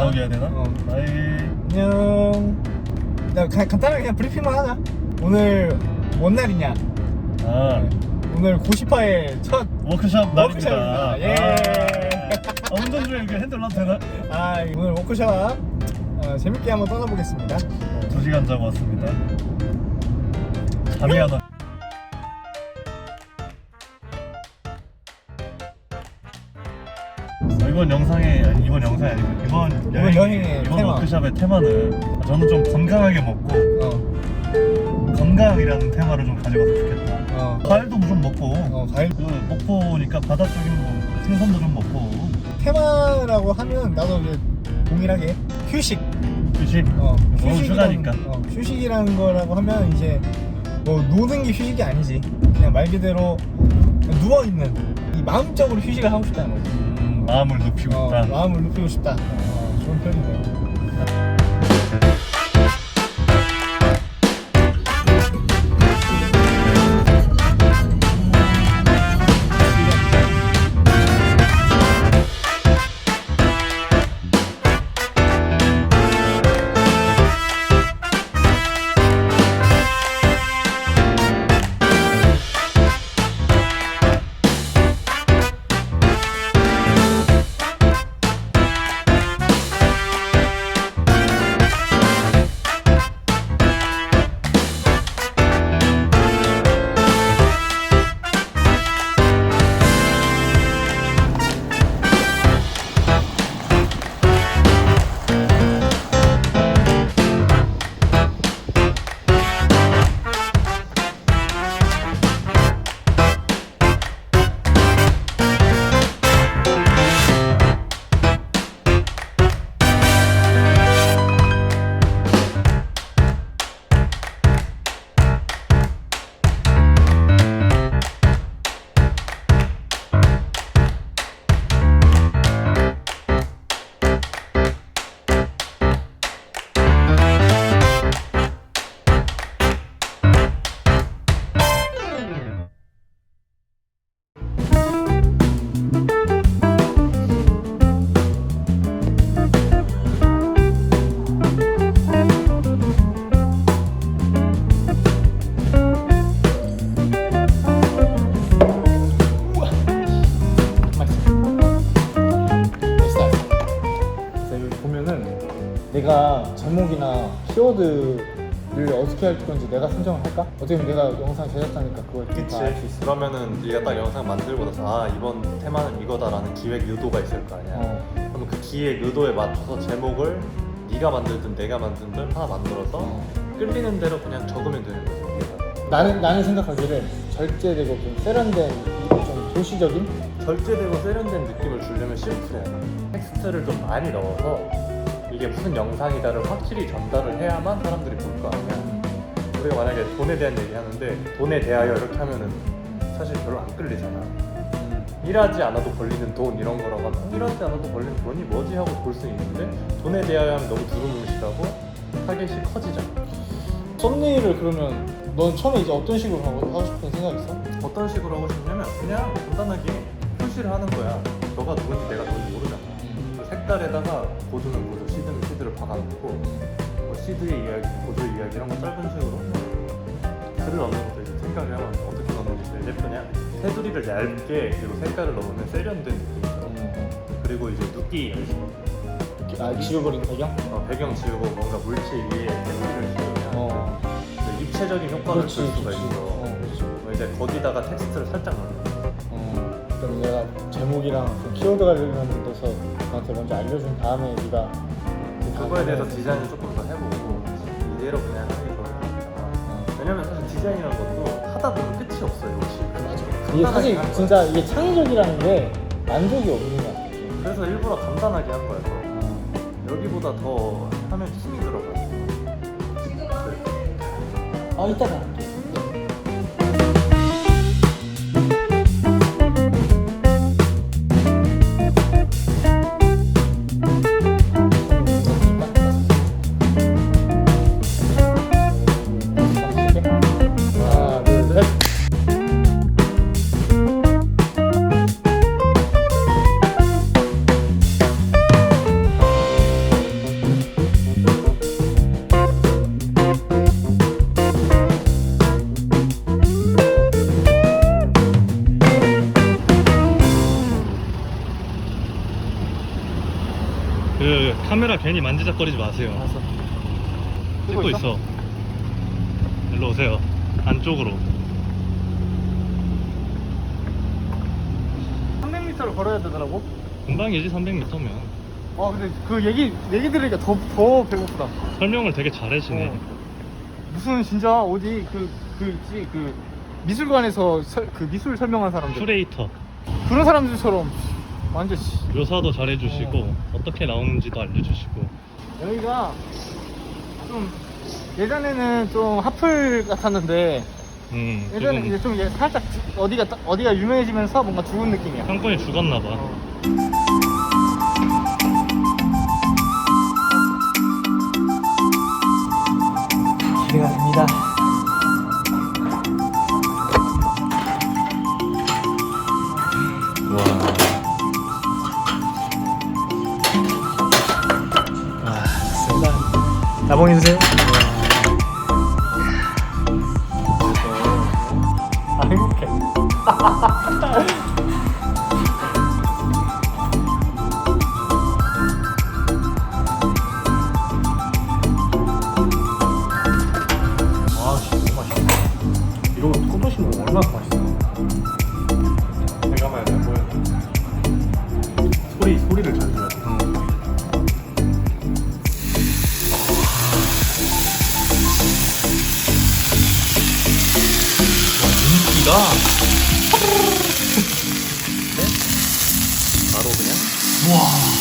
나오게 해야 되나? 어. 아이 안녕. 나 가- 간단하게 그냥 브리핑만 하자. 오늘 뭔 날이냐? 아 오늘 고시파의 첫 워크숍 날입니다. 워크숍입니다. 예. 아, 아, 운전 중에 이렇게 핸들 놔도 되나? 아, 오늘 워크숍 어, 재밌게 한번 떠나보겠습니다. 두 시간 자고 왔습니다. 잠이 안 와. 이번 영상의 아니, 이번 영상이 아니고 이번 이번 여행의 이번 테마. 워크숍의 테마는 저는 좀 건강하게 먹고 어, 건강이라는 테마를 좀 가져가서 좋겠다. 어, 과일도 좀 먹고 어, 과일 그 목포니까 바다 쪽인 뭐 생선도 좀 먹고 테마라고 하면 나도 이제 동일하게 휴식. 휴식 어, 너무 휴가니까 어, 휴식이라는 거라고 하면 이제 뭐 노는 게 휴식이 아니지. 그냥 말 그대로 누워 있는 이 마음적으로 휴식을 하고 싶다는 거지. 음, 마음을 눕히고 어, 있다. 마음을 눕히고 싶다. 어, 좋은 표현이네요. 내가 제목이나 키워드를 어떻게 할 건지 내가 선정을 할까? 어떻게 보면 내가 영상 제작자니까 그걸 그치 다알수 있어. 그러면은 네가 딱 영상 만들고 나서 아 이번 테마는 이거다라는 기획 의도가 있을 거 아니야 어. 그러면 그 기획 의도에 맞춰서 제목을 네가 만들든 내가 만들든 하나 만들어서 어. 끌리는 대로 그냥 적으면 되는 거지. 나는 나는 생각하기를 절제되고 좀 세련된 좀 도시적인 절제되고 세련된 느낌을 주려면 심플해 텍스트를 좀 많이 넣어서 이게 무슨 영상이다를 확실히 전달을 해야만 사람들이 볼 거 아니야. 우리가 만약에 돈에 대한 얘기 하는데 돈에 대하여 이렇게 하면은 사실 별로 안 끌리잖아. 일하지 않아도 벌리는 돈 이런 거라고 하면 일하지 않아도 벌리는 돈이 뭐지 하고 볼 수 있는데 돈에 대하여 하면 너무 두루뭉실하고 타겟이 커지잖아. 썸네일을 그러면 넌 처음에 이제 어떤 식으로 하고, 하고 싶은 생각 있어? 어떤 식으로 하고 싶냐면 그냥 간단하게 표시를 하는 거야. 너가 누군지 내가 누군지 그 색깔에다가 고두는 고두, 시드는 시드를 박아놓고 뭐 시드의 이야기, 고두의 이야기 이런 거 짧은 식으로 글을 넣는 것도 이제 생각을 하면 어떻게 넣는 게 제일 예쁘냐 테두리를 얇게 그리고 색깔을 넣으면 세련된 느낌이죠 그리고 이제 눕기 아 지워버린 배경? 어, 배경 지우고 뭔가 물체 위에 테두리를 지우면 어. 그 입체적인 효과를 그렇지, 줄 수가 그렇지. 있어 어, 그렇지. 뭐 이제 거기다가 텍스트를 살짝 넣는 내가 제목이랑 그 키워드 관련돼서 너한테 먼저 알려준 다음에 네가 그 그거에 다음에 대해서 디자인을 조금 더 해보고 이대로 그냥 하는 게 좋을 것 같아요. 왜냐면 사실 디자인이라는 것도 하다 보면 끝이 없어요, 역시. 이게 사실 진짜 이게 창의적이라는 게 만족이 없는 것 같아. 거야. 그래서 일부러 간단하게 한 거예요. 더. 여기보다 더 하면 힘이 들어가요. 아 이따가 카메라 괜히 만지작거리지 마세요. 알았어. 찍고 있어. 일로 오세요. 안쪽으로. 300m를 걸어야 되더라고. 금방이지 300m면. 아 근데 그 얘기 얘기 들으니까 더 더 배고프다. 설명을 되게 잘해주네. 어. 무슨 진짜 어디 그 그지 그 미술관에서 설, 그 미술 설명한 사람들 큐레이터. 그런 사람들처럼 완전 씨. 묘사도 잘해주시고 어 떻게 나오는지도 알려주시고. 여기가 좀 예전에는 좀 하플 같았는데 음. 예전에 이제 좀얘 살짝 주- 어디가 따- 어디가 유명해지면서 뭔가 죽은 느낌이야. 상권이 죽었나봐. 어. 기대가 됩니다. 나봉해 주세요. 아 행복해. 아, 씨, 너무 맛있다. 토토시 먹으면 얼마나 맛있어. 인기가 바로 그냥? 와